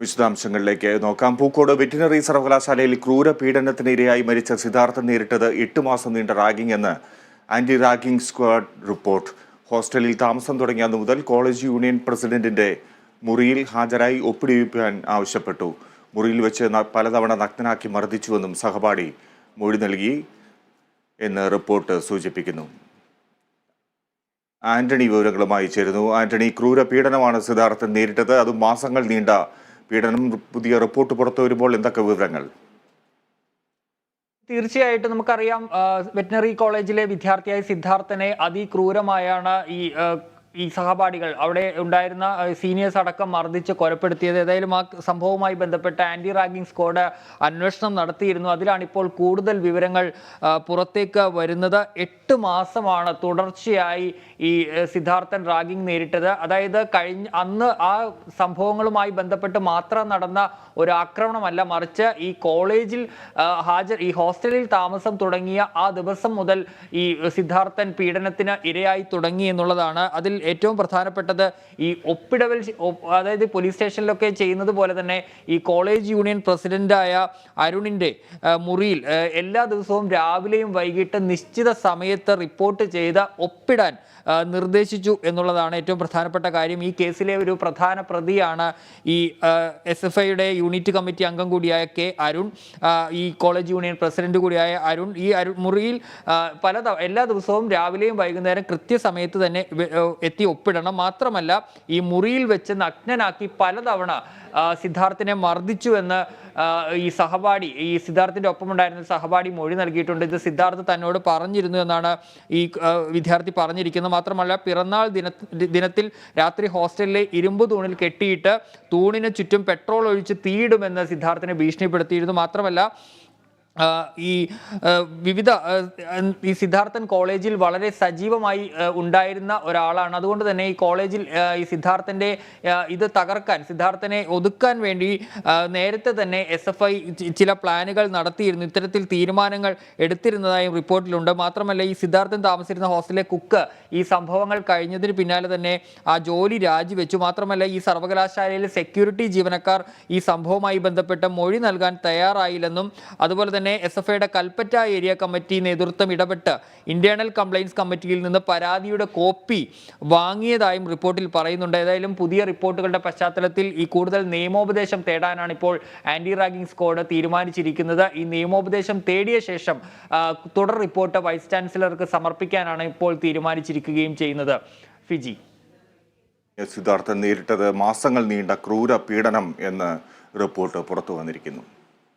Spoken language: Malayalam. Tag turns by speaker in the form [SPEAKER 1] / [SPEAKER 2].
[SPEAKER 1] വിശദാംശങ്ങളിലേക്ക് നോക്കാം. പൂക്കോട് വെറ്റിനറി സർവകലാശാലയിൽ ക്രൂര പീഡനത്തിനിരയായി മരിച്ച സിദ്ധാർത്ഥൻ നേരിട്ടത് എട്ട് മാസം നീണ്ട റാഗിംഗ് എന്ന് ആന്റി റാഗിംഗ് സ്ക്വാഡ് റിപ്പോർട്ട്. ഹോസ്റ്റലിൽ താമസം തുടങ്ങിയ അന്ന് മുതൽ കോളേജ് യൂണിയൻ പ്രസിഡന്റിന്റെ മുറിയിൽ ഹാജരായി ഒപ്പിടിവിക്കാൻ ആവശ്യപ്പെട്ടു. മുറിയിൽ വെച്ച് പലതവണ നഗ്നനാക്കി മർദ്ദിച്ചുവെന്നും സഹപാഠി മൊഴി നൽകി എന്ന് റിപ്പോർട്ട് സൂചിപ്പിക്കുന്നു. ആന്റണി വിവരങ്ങളുമായി ചേരുന്നു. ആന്റണി ക്രൂര പീഡനമാണ് സിദ്ധാർത്ഥൻ നേരിട്ടത്. അത് മാസങ്ങൾ നീണ്ട പീഡനം പുതിയ റിപ്പോർട്ട് പുറത്തു വരുമ്പോൾ എന്തൊക്കെ വിവരങ്ങൾ?
[SPEAKER 2] തീർച്ചയായിട്ടും നമുക്കറിയാം വെറ്റിനറി കോളേജിലെ വിദ്യാർത്ഥിയായ സിദ്ധാർത്ഥനെ അതിക്രൂരമായാണ് ഈ ഈ സഹപാഠികൾ അവിടെ ഉണ്ടായിരുന്ന സീനിയേഴ്സ് അടക്കം മർദ്ദിച്ച് കൊലപ്പെടുത്തിയത്. ഏതായാലും ആ സംഭവവുമായി ബന്ധപ്പെട്ട ആന്റി റാഗിംഗ് സ്ക്വാഡ് അന്വേഷണം നടത്തിയിരുന്നു. അതിലാണ് ഇപ്പോൾ കൂടുതൽ വിവരങ്ങൾ പുറത്തേക്ക് വരുന്നത്. എട്ട് മാസമാണ് തുടർച്ചയായി ഈ സിദ്ധാർത്ഥൻ റാഗിംഗ് നേരിട്ടത്. അതായത് കഴിഞ്ഞ അന്ന് ആ സംഭവങ്ങളുമായി ബന്ധപ്പെട്ട് മാത്രം നടന്ന ഒരു ആക്രമണമല്ല മറിച്ച് ഈ കോളേജിൽ ഹാജർ ഈ ഹോസ്റ്റലിൽ താമസം തുടങ്ങിയ ആ ദിവസം മുതൽ ഈ സിദ്ധാർത്ഥൻ പീഡനത്തിന് ഇരയായി തുടങ്ങി എന്നുള്ളതാണ്. അതിൽ ഏറ്റവും പ്രധാനപ്പെട്ടത് ഈ ഒപ്പിടവൽ അതായത് പോലീസ് സ്റ്റേഷനിലൊക്കെ ചെയ്യുന്നത് പോലെ തന്നെ ഈ കോളേജ് യൂണിയൻ പ്രസിഡന്റായ അരുണിന്റെ മുറിയിൽ എല്ലാ ദിവസവും രാവിലെയും വൈകിട്ട് നിശ്ചിത സമയത്ത് റിപ്പോർട്ട് ചെയ്ത് ഒപ്പിടാൻ നിർദ്ദേശിച്ചു എന്നുള്ളതാണ് ഏറ്റവും പ്രധാനപ്പെട്ട കാര്യം. ഈ കേസിലെ ഒരു പ്രധാന പ്രതിയാണ് ഈ എസ് എഫ് ഐയുടെ യൂണിറ്റ് കമ്മിറ്റി അംഗം കൂടിയായ കെ അരുൺ ഈ കോളേജ് യൂണിയൻ പ്രസിഡന്റ് കൂടിയായ അരുൺ. ഈ അരുൺ മുറിയിൽ പല എല്ലാ ദിവസവും രാവിലെയും വൈകുന്നേരം കൃത്യസമയത്ത് തന്നെ എത്തി ഒപ്പിടണം. മാത്രമല്ല ഈ മുറിയിൽ വെച്ച് നഗ്നനാക്കി പലതവണ സിദ്ധാർത്ഥിനെ മർദ്ദിച്ചു എന്ന് ഈ സഹപാഠി ഈ സിദ്ധാർത്ഥിന്റെ ഒപ്പമുണ്ടായിരുന്ന സഹപാഠി മൊഴി നൽകിയിട്ടുണ്ട്. ഇത് സിദ്ധാർത്ഥ് തന്നോട് പറഞ്ഞിരുന്നു എന്നാണ് ഈ വിദ്യാർത്ഥി പറഞ്ഞിരിക്കുന്നത്. മാത്രമല്ല പിറന്നാൾ ദിന ദിനത്തിൽ രാത്രി ഹോസ്റ്റലിലെ ഇരുമ്പ് തൂണിൽ കെട്ടിയിട്ട് തൂണിന് ചുറ്റും പെട്രോൾ ഒഴിച്ച് തീയിടുമെന്ന് സിദ്ധാർത്ഥിനെ ഭീഷണിപ്പെടുത്തിയിരുന്നു. മാത്രമല്ല ഈ വിവിധ ഈ സിദ്ധാർത്ഥൻ കോളേജിൽ വളരെ സജീവമായി ഉണ്ടായിരുന്ന ഒരാളാണ്. അതുകൊണ്ട് തന്നെ ഈ കോളേജിൽ ഈ സിദ്ധാർത്ഥന്റെ ഇത് തകർക്കാൻ സിദ്ധാർത്ഥനെ ഒതുക്കാൻ വേണ്ടി നേരത്തെ തന്നെ എസ് എഫ് ഐ ചില പ്ലാനുകൾ നടത്തിയിരുന്നു. ഇത്തരത്തിൽ തീരുമാനങ്ങൾ എടുത്തിരുന്നതായും റിപ്പോർട്ടിലുണ്ട്. മാത്രമല്ല ഈ സിദ്ധാർത്ഥൻ താമസിച്ചിരുന്ന ഹോസ്റ്റലിലെ കുക്ക് ഈ സംഭവങ്ങൾ കഴിഞ്ഞതിന് പിന്നാലെ തന്നെ ആ ജോലി രാജിവെച്ചു. മാത്രമല്ല ഈ സർവകലാശാലയിലെ സെക്യൂരിറ്റി ജീവനക്കാർ ഈ സംഭവവുമായി ബന്ധപ്പെട്ട് മൊഴി നൽകാൻ തയ്യാറായില്ലെന്നും അതുപോലെ തന്നെ എസ് എഫ് ഐയുടെ കൽപ്പറ്റ ഏരിയ കമ്മിറ്റി നേതൃത്വം ഇടപെട്ട് ഇന്റേണൽ കംപ്ലയിൻസ് കമ്മിറ്റിയിൽ നിന്ന് പരാതിയുടെ കോപ്പി വാങ്ങിയതായും റിപ്പോർട്ടിൽ പറയുന്നുണ്ട്. ഏതായാലും പുതിയ റിപ്പോർട്ടുകളുടെ പശ്ചാത്തലത്തിൽ ഈ കൂടുതൽ നിയമോപദേശം തേടാനാണ് ഇപ്പോൾ ആന്റി റാഗിംഗ് സ്ക്വാഡ് തീരുമാനിച്ചിരിക്കുന്നത്. ഈ നിയമോപദേശം തേടിയ ശേഷം തുടർ റിപ്പോർട്ട് വൈസ് ചാൻസലർക്ക് സമർപ്പിക്കാനാണ് ഇപ്പോൾ തീരുമാനിച്ചിരിക്കുകയും ചെയ്യുന്നത്. ഫിജി.
[SPEAKER 1] സിദ്ധാർത്ഥൻ നേരിട്ടത് മാസങ്ങൾ നീണ്ട ക്രൂര പീഡനം എന്ന് റിപ്പോർട്ട് പുറത്തു വന്നിരിക്കുന്നു.